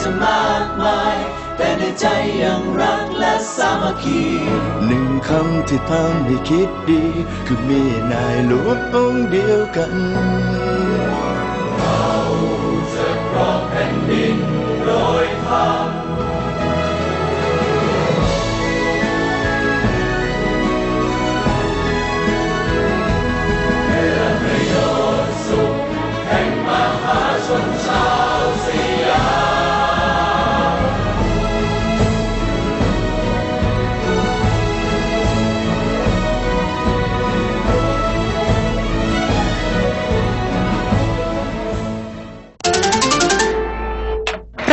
จะมากมาย แต่ในใจยังรักและสามัคคีหนึ่งคำที่ทำให้คิดดี คือมีนายหลวงองค์เดียวกัน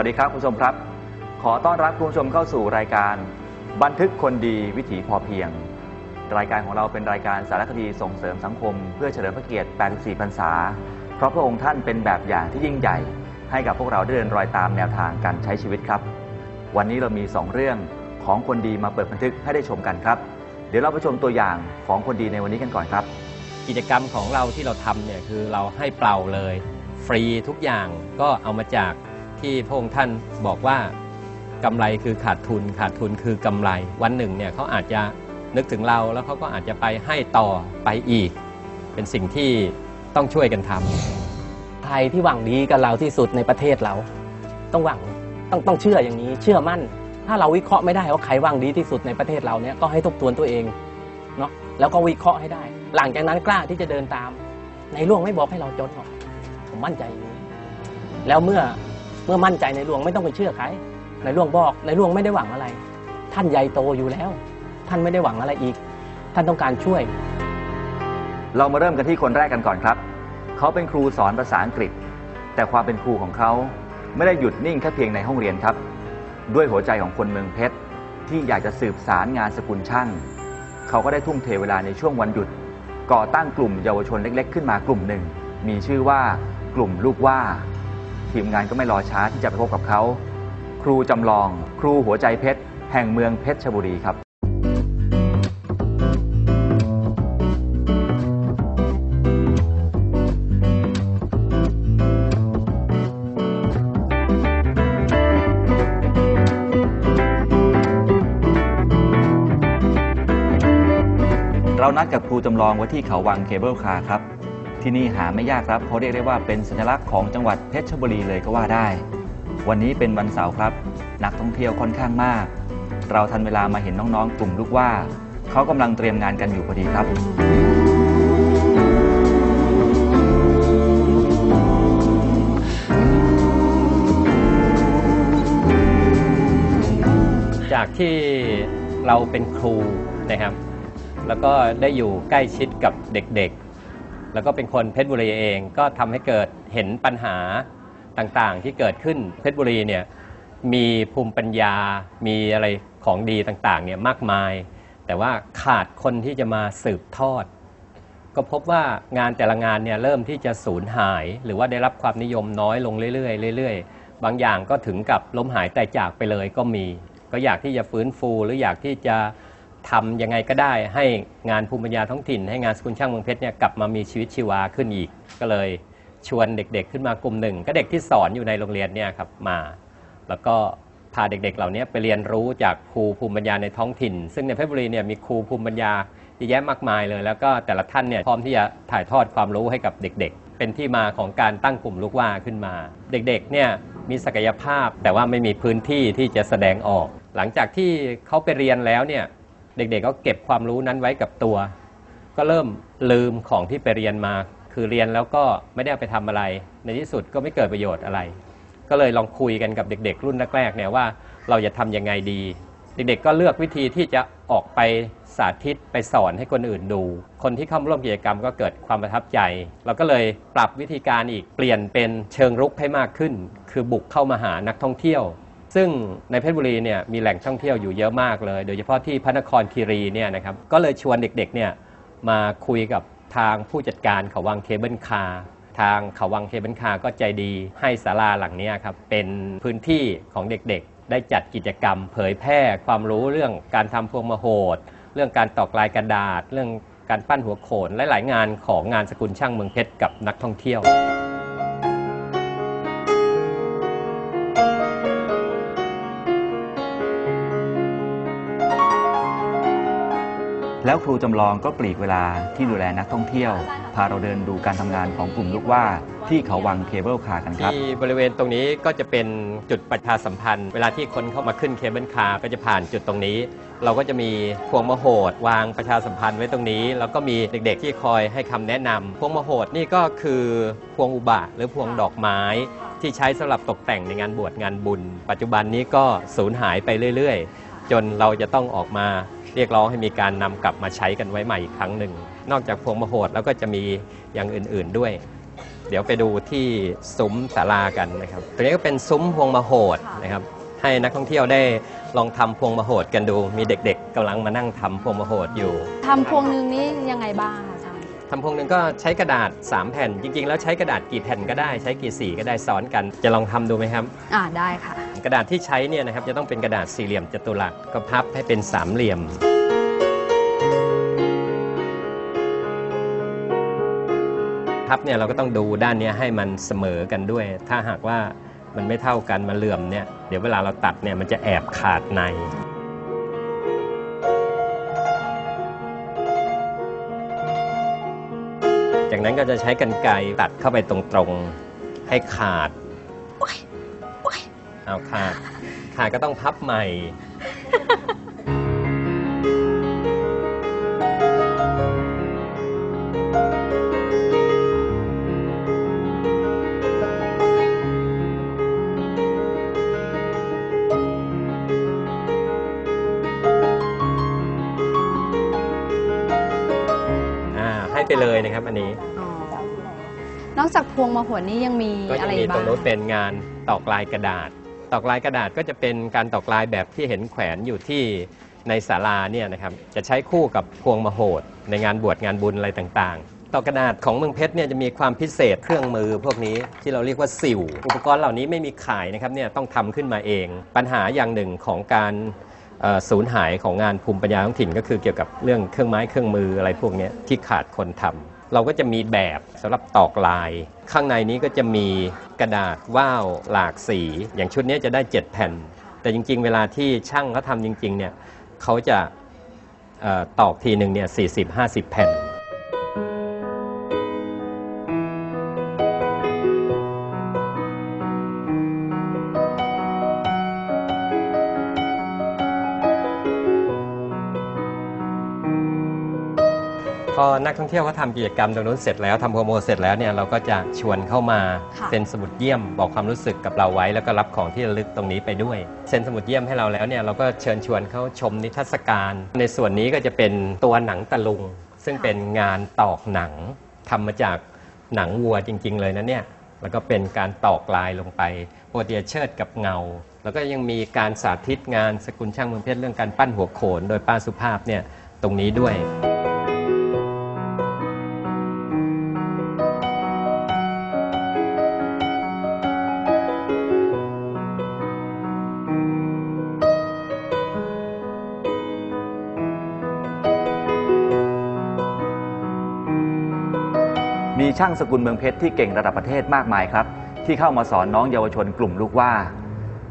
วัสดีครับคุณผู้ชมครับ ขอต้อนรับคุณผู้ชมเข้าสู่รายการ บันทึกคนดีวิถีพอเพียง รายการของเราเป็นรายการสารคดีส่งเสริมสังคม เพื่อเฉลิมพระเกียรติ 84 พรรษา เพราะพระองค์ท่านเป็นแบบอย่างที่ยิ่งใหญ่ ให้กับพวกเราเดินรอยตามแนวทางการใช้ชีวิตครับ วันนี้เรามี 2 เรื่องของคนดีมาเปิดบันทึกให้ได้ชมกันครับ เดี๋ยวเราไปชมตัวอย่างของคนดีในวันนี้กันก่อนครับ กิจกรรมของเราที่เราทำเนี่ยคือเราให้เปล่าเลย ฟรีทุกอย่างก็เอามาจาก ที่พระองค์ท่านบอกว่ากำไรคือขาดทุน ขาดทุนคือกำไร วันหนึ่งเนี่ยเขาอาจจะนึกถึงเราแล้วเขาก็อาจจะไปให้ต่อไปอีก เป็นสิ่งที่ต้องช่วยกันทำใครที่หวังดีกับเราที่สุดในประเทศเรา ต้องหวังต้องต้องเชื่ออย่างนี้ เชื่อมั่น ถ้าเราวิเคราะห์ไม่ได้ว่าใครหวังดีที่สุดในประเทศเราเนี่ยก็ให้ทบทวนตัวเองเนาะแล้วก็วิเคราะห์ให้ได้ หลังจากนั้นกล้าที่จะเดินตาม ในหลวงไม่บอกให้เราจนหรอกผมมั่นใจอย่างนี้แล้วเมื่อ เมื่อมั่นใจในหลวงไม่ต้องไปเชื่อใครในหลวงบอกในหลวงไม่ได้หวังอะไร ท่านใหญ่โตอยู่แล้ว ท่านไม่ได้หวังอะไรอีก ท่านต้องการช่วย เรามาเริ่มกันที่คนแรกกันก่อนครับ เขาเป็นครูสอนภาษาอังกฤษ แต่ความเป็นครูของเขาไม่ได้หยุดนิ่งแค่เพียงในห้องเรียนครับ ด้วยหัวใจของคนเมืองเพชรที่อยากจะสืบสารงานสกุลช่างเขาก็ได้ทุ่มเทเวลาในช่วงวันหยุด ก่อตั้งกลุ่มเยาวชนเล็ก ๆ ขึ้นมากลุ่มหนึ่ง มีชื่อว่ากลุ่มลูกว่า ทีมงานก็ไม่รอช้าที่จะไปพบกับเขา ครูจำลอง ครูหัวใจเพชร แห่งเมืองเพชรชบุรีครับ เรานัดกับครูจำลองไว้ที่เขาวังเคเบิลคาร์ครับ ที่นี่หาไม่ยากครับเขาเรียกได้ว่าเป็นสัญลักษณ์ของจังหวัดเพชรบุรีเลยก็ว่าได้ วันนี้เป็นวันเสาร์ครับ นักท่องเที่ยวค่อนข้างมาก เราทันเวลามาเห็นน้องๆ กลุ่มลูกว่าเขากำลังเตรียมงานกันอยู่พอดีครับจากที่เราเป็นครูนะครับ แล้วก็ได้อยู่ใกล้ชิดกับเด็กๆ แล้วก็เป็นคนเพชรบุรีเองก็ทำให้เกิดเห็นปัญหาต่างๆ ที่เกิดขึ้นเพชรบุรีเนี่ยมีภูมิปัญญา มีอะไรของดีต่างๆเนี่ยมากมาย แต่ว่าขาดคนที่จะมาสืบทอด ก็พบว่างานแต่ละงานเนี่ยเริ่มที่จะสูญหาย หรือว่าได้รับความนิยมน้อยลงเรื่อยๆเรื่อยๆ บางอย่างก็ถึงกับล้มหายตายจากไปเลยก็มี ก็อยากที่จะฟื้นฟูหรืออยากที่จะ ทำยังไงก็ได้ให้งานภูมิปัญญาท้องถิ่น ให้งานสกุลช่างเมืองเพชรเนี่ยกลับมามีชีวิตชีวาขึ้นอีก ก็เลยชวนเด็กๆ ขึ้นมากลุ่มหนึ่ง ก็เด็กที่สอนอยู่ในโรงเรียนเนี่ยครับมา แล้วก็พาเด็กๆ เหล่านี้ไปเรียนรู้จากครูภูมิปัญญาในท้องถิ่น ซึ่งในเพชรบุรีเนี่ยมีครูภูมิปัญญาเยอะแยะมากมายเลย แล้วก็แต่ละท่านเนี่ยพร้อมที่จะถ่ายทอดความรู้ให้กับเด็ก ๆ เป็นที่มาของการตั้งกลุ่มลูกว่าขึ้นมา เด็กๆเนี่ยมีศักยภาพแต่ว่าไม่มีพื้นที่ที่จะแสดงออก หลังจากที่เขาไปเรียนแล้วเนี่ย เด็กๆก็เก็บความรู้นั้นไว้กับตัว ก็เริ่มลืมของที่ไปเรียนมา คือเรียนแล้วก็ไม่ได้ไปทำอะไร ในที่สุดก็ไม่เกิดประโยชน์อะไร ก็เลยลองคุยกันกับเด็ก ๆ รุ่นแรกๆเนี่ยว่าเราจะทำยังไงดี เด็กๆก็เลือกวิธีที่จะออกไปสาธิตไปสอนให้คนอื่นดู คนที่เข้าร่วมกิจกรรมก็เกิดความประทับใจ เราก็เลยปรับวิธีการอีกเปลี่ยนเป็นเชิงรุกให้มากขึ้น คือบุกเข้ามาหานักท่องเที่ยว ซึ่งในเพชรบุรีเนี่ยมีแหล่งท่องเที่ยวอยู่เยอะมากเลย โดยเฉพาะที่พระนครคีรีเนี่ยนะครับก็เลยชวนเด็กๆเนี่ยมาคุยกับทางผู้จัดการเขาวังเคเบิลคาร์ทางเขาวังเคเบิลคาร์ก็ใจดีให้ศาลาหลังนี้ครับเป็นพื้นที่ของเด็กๆ ได้จัดกิจกรรม เผยแพร่ความรู้เรื่องการทำพวงมโหดเรื่องการตอกลายกระดาษ เรื่องการปั้นหัวโขนและหลายงานของงานสกุลช่างเมืองเพชรกับนักท่องเที่ยว แล้วครูจำลองก็ปลีกเวลาที่ดูแลนักท่องเที่ยว พาเราเดินดูการทำงานของกลุ่มลูกว่าที่เขาวังเคเบิลคาร์กันครับ ที่บริเวณตรงนี้ก็จะเป็นจุดประชาสัมพันธ์ เวลาที่คนเข้ามาขึ้นเคเบิลคาร์ก็จะผ่านจุดตรงนี้ เราก็จะมีพวงมโหดวางประชาสัมพันธ์ไว้ตรงนี้ แล้วก็มีเด็กๆที่คอยให้คำแนะนำพวงมโหดนี่ก็คือพวงอุบะหรือพวงดอกไม้ที่ใช้สำหรับตกแต่งในงานบวชงานบุญ ปัจจุบันนี้ก็สูญหายไปเรื่อย ๆ จนเราจะต้องออกมา เรียกร้องให้มีการนำกลับมาใช้กันไว้ใหม่อีกครั้งหนึ่ง นอกจากพวงมโหดแล้วก็จะมีอย่างอื่นๆด้วย เดี๋ยวไปดูที่ซุ้มศาลากันนะครับตัวนี้ก็เป็นซุ้มพวงมโหดนะครับให้นักท่องเที่ยวได้ลองทำพวงมโหดกันดู มีเด็กๆกำลังมานั่งทำพวงมโหดอยู่ทำพวงหนึงนี้ยังไงบ้างคะ ทำพวงหนึ่งก็ใช้กระดาษ 3 แผ่น จริง ๆ แล้วใช้กระดาษกี่แผ่นก็ได้ใช้กี่สีก็ได้ซ้อนกัน จะลองทำดูไหมครับ อ่าได้ค่ะ กระดาษที่ใช้เนี่ยนะครับจะต้องเป็นกระดาษสี่เหลี่ยมจัตุรัสก็พับให้เป็นสามเหลี่ยม พับเนี่ยเราก็ต้องดูด้านเนี้ยให้มันเสมอกันด้วย ถ้าหากว่ามันไม่เท่ากันมันเหลื่อมเนี่ยเดี๋ยวเวลาเราตัดเนี่ยมันจะแอบขาดใน จากนั้นก็จะใช้กันไกรตัดเข้าไปตรงๆให้ขาดเอาขาดขาดก็ต้องพับใหม่ ไปเลยนะครับ อันนี้อ๋อนอกจากพวงมโหดนี้ยังมีก็อะจะไรมีตรบ้างงโน้นเป็นงานตอกลายกระดาษ ตอกลายกระดาษก็จะเป็นการตอกลายแบบที่เห็นแขวนอยู่ที่ในศาลาเนี่ยนะครับจะใช้คู่กับพวงมโหดในงานบวชงานบุญอะไรต่างๆ ตอกกระดาษของเมืองเพชรเนี่ยจะมีความพิเศษเครื่องมือพวกนี้ที่เราเรียกว่าสิวอุปกรณ์เหล่านี้ไม่มีขายนะครับเนี่ยต้องทำขึ้นมาเอง ปัญหาอย่างหนึ่งของการเอ่อ สูญหายของงานภูมิปัญญาท้องถิ่น ก็คือเกี่ยวกับเรื่องเครื่องไม้เครื่องมืออะไรพวกนี้ที่ขาดคนทำเราก็จะมีแบบสำหรับตอกลาย ข้างในนี้ก็จะมีกระดาษว่าวหลากสี อย่างชุดนี้จะได้ 7 แผ่น แต่จริง ๆ เวลาที่ช่างเขาทำจริงๆเนี่ยเขาจะอตอกทีหนึ่งเนี่ยสี่สิบห้าสิบแผ่น พอนักท่องเที่ยวเขาทำกิจกรรมตรงนู้นเสร็จแล้วทำโปรโมทเสร็จแล้วเนี่ยเราก็จะชวนเข้ามาค่ะ เซ็นสมุดเยี่ยมบอกความรู้สึกกับเราไว้ แล้วก็รับของที่ระลึกตรงนี้ไปด้วย เซ็นสมุดเยี่ยมให้เราแล้วเนี่ยเราก็เชิญชวนเขาชมนิทรรศการ ในส่วนนี้ก็จะเป็นตัวหนังตะลุง ซึ่งเป็นงานตอกหนังทำมาจากหนังวัวจริง ๆ เลยนะเนี่ยแล้วก็เป็นการตอกลายลงไปโปรเตียเชิดกับเงา แล้วก็ยังมีการสาธิตงานสกุลช่างเมืองเพชรเรื่องการปั้นหัวโขน โดยป้าสุภาพเนี่ยตรงนี้ด้วย มีช่างสกุลเมืองเพชรที่เก่งระดับประเทศมากมายครับ ที่เข้ามาสอนน้องเยาวชนกลุ่มลูกว่า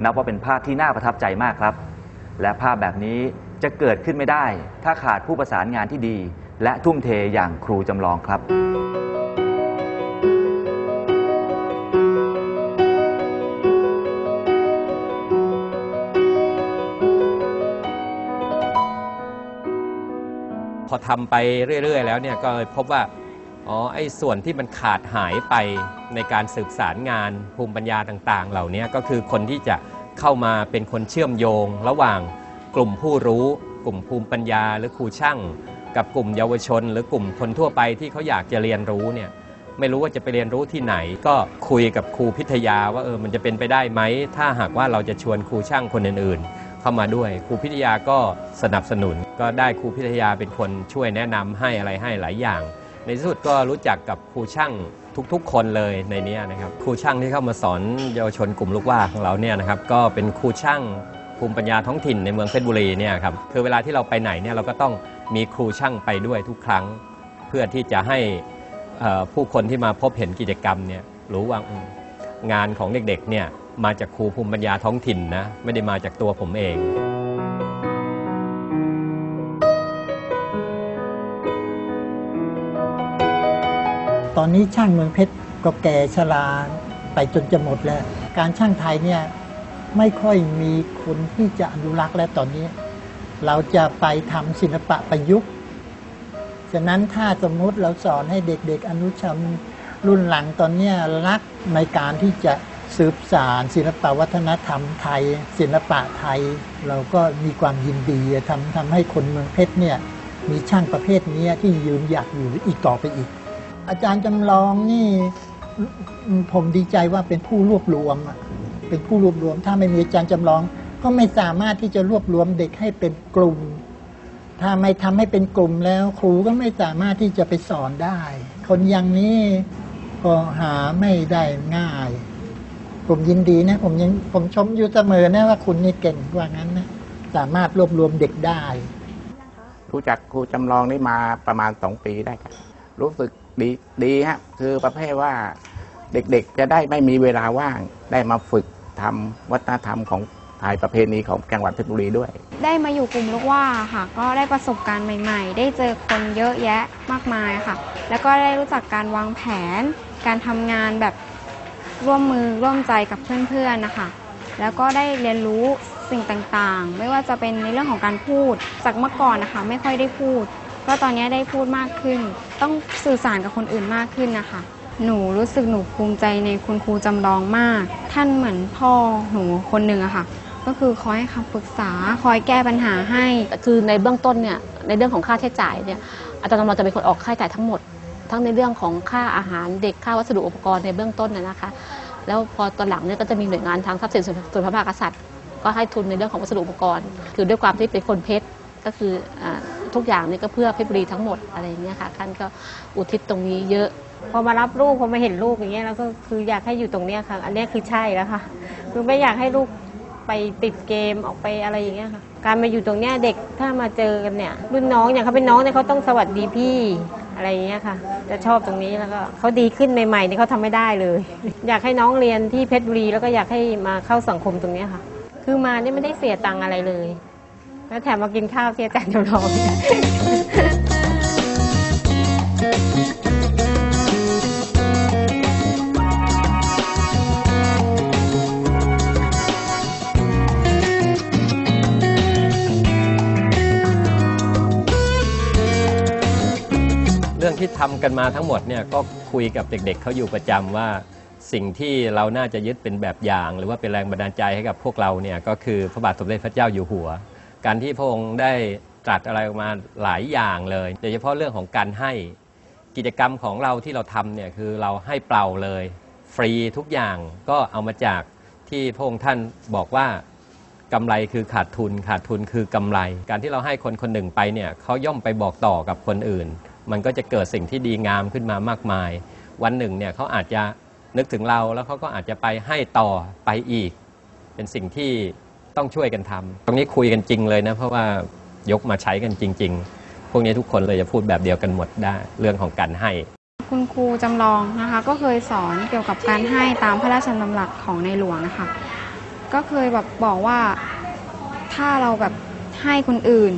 นับว่าเป็นภาพที่น่าประทับใจมากครับ และภาพแบบนี้จะเกิดขึ้นไม่ได้ ถ้าขาดผู้ประสานงานที่ดี และทุ่มเทอย่างครูจำลองครับพอทำไปเรื่อย ๆ แล้วเนี่ยก็เลยพบว่า อ๋อ ไอ้ส่วนที่มันขาดหายไปในการสืบสารงานภูมิปัญญาต่างๆ เหล่านี้ก็คือคนที่จะเข้ามาเป็นคนเชื่อมโยง ระหว่างกลุ่มผู้รู้ กลุ่มภูมิปัญญา หรือครูช่างกับกลุ่มเยาวชน หรือกลุ่มคนทั่วไปที่เขาอยากจะเรียนรู้เนี่ยไม่รู้ว่าจะไปเรียนรู้ที่ไหน ก็คุยกับครูพิทยาว่าเออมันจะเป็นไปได้ไหม ถ้าหากว่าเราจะชวนครูช่างคนอื่นๆ เข้ามาด้วยครูพิทยาก็สนับสนุน ก็ได้ครูพิทยาเป็นคนช่วยแนะนำให้อะไรให้หลายอย่าง ในที่สุดก็รู้จักกับครูช่างทุกๆ คนเลยในนี้นะครับครูช่างที่เข้ามาสอนเยาวชนกลุ่มลูกว่าของเราเนี่ยนะครับก็เป็นครูช่างภูมิปัญญาท้องถิ่นในเมืองเพชรบุรีเนี่ยครับคือเวลาที่เราไปไหนเนี่ยเราก็ต้องมีครูช่างไปด้วยทุกครั้ง เพื่อที่จะให้ผู้คนที่มาพบเห็นกิจกรรมเนี่ยรู้ว่างานของเด็กๆเนี่ยมาจากครูภูมิปัญญาท้องถิ่นนะไม่ได้มาจากตัวผมเอง ตอนนี้ช่างเมืองเพชรก็แก่ชราไปจนจะหมดแล้ว การช่างไทยเนี่ยไม่ค่อยมีคนที่จะอนุรักษ์แล้วตอนนี้ เราจะไปทำศิลปะประยุกต์ฉะนั้นถ้าสมมติเราสอนให้เด็กๆ อนุชมรุ่นหลังตอนนี้รักในการที่จะสืบสารศิลปวัฒนธรรมไทย ศิลปะไทย เราก็มีความยินดีทำทำให้คนเมืองเพชรเนี่ยมีช่างประเภทนี้ที่ยืนหยัดอยู่อีกต่อไปอีก อาจารย์จำลองนี่ผมดีใจว่าเป็นผู้รวบรวมเป็นผู้รวบรวม ถ้าไม่มีอาจารย์จำลอง ก็ไม่สามารถที่จะรวบรวมเด็กให้เป็นกลุ่ม ถ้าไม่ทำให้เป็นกลุ่มแล้ว ครูก็ไม่สามารถที่จะไปสอนได้ คนอย่างนี้ก็หาไม่ได้ง่าย ผมยินดีนะ ผมยังผมชมอยู่เสมอนะว่าคุณนี่เก่งกว่างั้นนะสามารถรวบรวมเด็กได้รู้จักครูจำลองนี่มาประมาณสองปีได้ครับรู้สึก ดีดีฮะคือประเภทว่าเด็กๆ จะได้ไม่มีเวลาว่างได้มาฝึกทำวัฒนธรรมของไทยประเพณีของจังหวัดเพชรบุรีด้วย ได้มาอยู่กลุ่มลูกว่าค่ะ ก็ได้ประสบการณ์ใหม่ๆ ได้เจอคนเยอะแยะมากมายค่ะ แล้วก็ได้รู้จักการวางแผน การทำงานแบบร่วมมือร่วมใจกับเพื่อนๆนะคะ แล้วก็ได้เรียนรู้สิ่งต่างๆ ไม่ว่าจะเป็นในเรื่องของการพูด จากเมื่อก่อนนะคะ ไม่ค่อยได้พูด ก็ตอนนี้ได้พูดมากขึ้น ต้องสื่อสารกับคนอื่นมากขึ้นนะคะ หนูรู้สึกหนูภูมิใจในคุณครูจำลองมาก ท่านเหมือนพ่อหนูคนหนึ่งอะค่ะ ก็คือคอยให้คำปรึกษาคอยแก้ปัญหาให้ คือในเบื้องต้นเนี่ยในเรื่องของค่าใช้จ่ายเนี่ยอาจารย์จำลองจะเป็นคนออกค่าใช้จ่ายทั้งหมด ทั้งในเรื่องของค่าอาหารเด็กค่าวัสดุอุปกรณ์ในเบื้องต้นน่ะนะคะ แล้วพอตอนหลังเนี่ยก็จะมีหน่วยงานทางทรัพย์สินส่วนพระมหากษัตริย์ ก็ให้ทุนในเรื่องของวัสดุอุปกรณ์ คือด้วยความที่เป็นคนเพชรก็คืออ ทุกอย่างเนี่ยก็เพื่อเพชรบุรีทั้งหมดอะไรอย่างเงี้ยค่ะท่านก็อุทิศตรงนี้เยอะพอมารับลูกพอมาเห็นลูกอย่างเงี้ยแล้วก็คืออยากให้อยู่ตรงเนี้ยค่ะ อันเนี้ยคือใช่แล้วค่ะ คือไม่อยากให้ลูกไปติดเกมออกไปอะไรอย่างเงี้ยค่ะ การมาอยู่ตรงเนี้ยเด็กถ้ามาเจอกันเนี่ย รุ่นน้องอย่างเขาเป็นน้องเนี่ยเขาต้องสวัสดีพี่อะไรอย่างเงี้ยค่ะ จะชอบตรงนี้แล้วก็เขาดีขึ้นใหม่ๆนี่เขาทำไม่ได้เลย อยากให้น้องเรียนที่เพชรบุรีแล้วก็อยากให้มาเข้าสังคมตรงเนี้ยค่ะ คือมาเนี่ยไม่ได้เสียตังค์อะไรเลย แล้วแถมมากินข้าวที่อาจารย์จำลองเรื่องที่ทำกันมาทั้งหมดเนี่ยก็คุยกับเด็กๆเขาอยู่ประจำว่า สิ่งที่เราน่าจะยึดเป็นแบบอย่าง หรือว่าเป็นแรงบันดาลใจให้กับพวกเราเนี่ยก็คือพระบาทสมเด็จพระเจ้าอยู่หัว การที่พระองค์ได้ตรัสอะไรออกมาหลายอย่างเลยโดยเฉพาะเรื่องของการให้กิจกรรมของเราที่เราทำเนี่ยคือเราให้เปล่าเลย ฟรีทุกอย่างก็เอามาจากที่พระองค์ท่านบอกว่ากำไรคือขาดทุนขาดทุนคือกำไร การที่เราให้คนคนหนึ่งไปเนี่ยเขาย่อมไปบอกต่อกับคนอื่น มันก็จะเกิดสิ่งที่ดีงามขึ้นมามากมาย วันหนึ่งเนี่ยเขาอาจจะนึกถึงเราแล้วเขาก็อาจจะไปให้ต่อไปอีก เป็นสิ่งที่ ต้องช่วยกันทำตรงนี้คุยกันจริงเลยนะ เพราะว่ายกมาใช้กันจริง ๆ พวกนี้ทุกคนเลยจะพูดแบบเดียวกันหมดได้ เรื่องของการให้ คุณครูจำลองนะคะ ก็เคยสอนเกี่ยวกับการให้ตามพระราชดำรัสของในหลวงนะคะ ก็เคยแบบบอกว่าถ้าเราแบบให้คนอื่น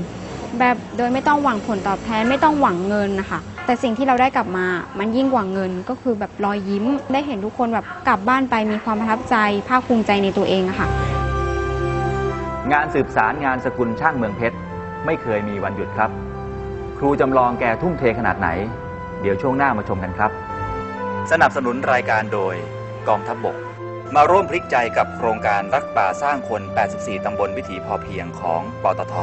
แบบโดยไม่ต้องหวังผลตอบแทนไม่ต้องหวังเงินนะคะแต่สิ่งที่เราได้กลับมา มันยิ่งกว่าเงิน ก็คือแบบรอยยิ้ม ได้เห็นทุกคนแบบกลับบ้านไปมีความประทับใจ ภาคภูมิใจในตัวเองอะค่ะ งานสืบสารงานสกุลช่างเมืองเพชร ไม่เคยมีวันหยุดครับ ครูจำลองแกทุ่มเทขนาดไหน เดี๋ยวช่วงหน้ามาชมกันครับ สนับสนุนรายการโดยกองทัพบบก มาร่วมพลิกใจกับโครงการรักป่าสร้างคน 84 ตำบลวิถีพอเพียงของปตท